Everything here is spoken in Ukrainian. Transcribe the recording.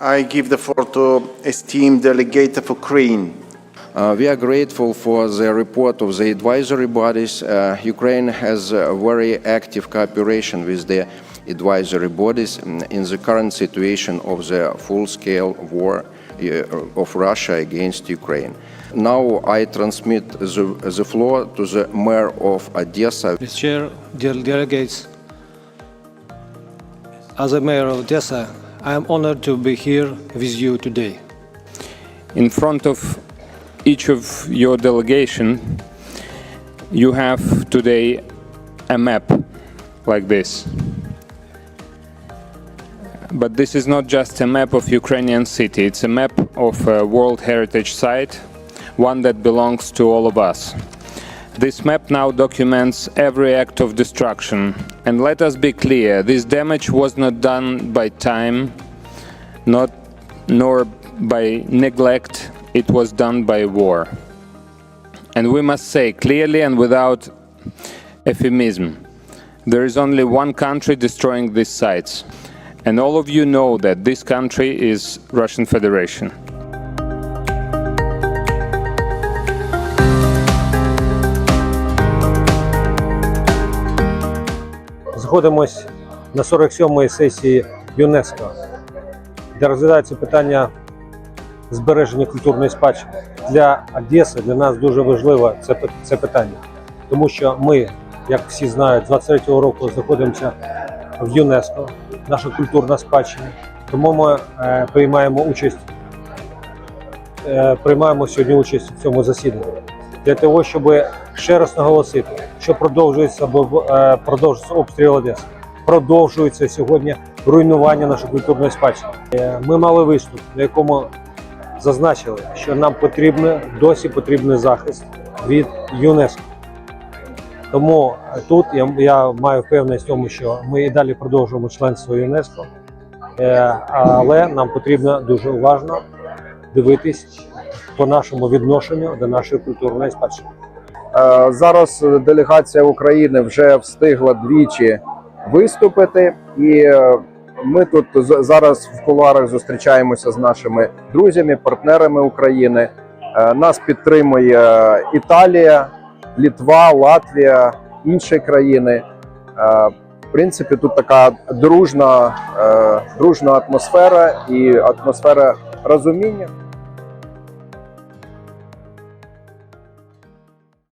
I give the floor to esteemed delegate of Ukraine. Uh, We are grateful for the report of the advisory bodies. Uh, Ukraine has a very active cooperation with the advisory bodies in the current situation of the full-scale war uh, of Russia against Ukraine. Now I transmit the the floor to the mayor of Odessa, Mr. Chair, dear delegates, as a mayor of Odessa, I am honored to be here with you today. In front of each of your delegation, you have today a map like this. But this is not just a map of Ukrainian city, it's a map of a World Heritage Site, one that belongs to all of us. This map now documents every act of destruction. And let us be clear, this damage was not done by time, not nor by neglect, it was done by war. And we must say clearly and without euphemism, there is only one country destroying these sites. And all of you know that this country is Russian Federation. Знаходимось на 47-ї сесії ЮНЕСКО, де розглядається питання збереження культурної спадщини. Для Одеси, для нас дуже важливо це, це питання, тому що ми, як всі знають, з 23-го року знаходимося в ЮНЕСКО, наша культурна спадщина. Тому ми е, приймаємо участь, е, приймаємо сьогодні участь в цьому засіданні для того, щоб ще раз наголосити, що продовжується е, продовжується обстріл Одеси, продовжується сьогодні руйнування нашої культурної спадщини. Е, Ми мали виступ, на якому зазначили, що нам потрібно досі потрібний захист від ЮНЕСКО. Тому тут я, я маю впевненість в тому, що ми і далі продовжуємо членство ЮНЕСКО, Е, але нам потрібно дуже уважно дивитись по нашому відношенню до нашої культурної спадщини. Е, Зараз делегація України вже встигла двічі виступити, і е, ми тут зараз в кулуарах зустрічаємося з нашими друзями, партнерами України. Е, Нас підтримує Італія, Літва, Латвія, інші країни. В принципі, тут така дружна, дружна атмосфера і атмосфера розуміння.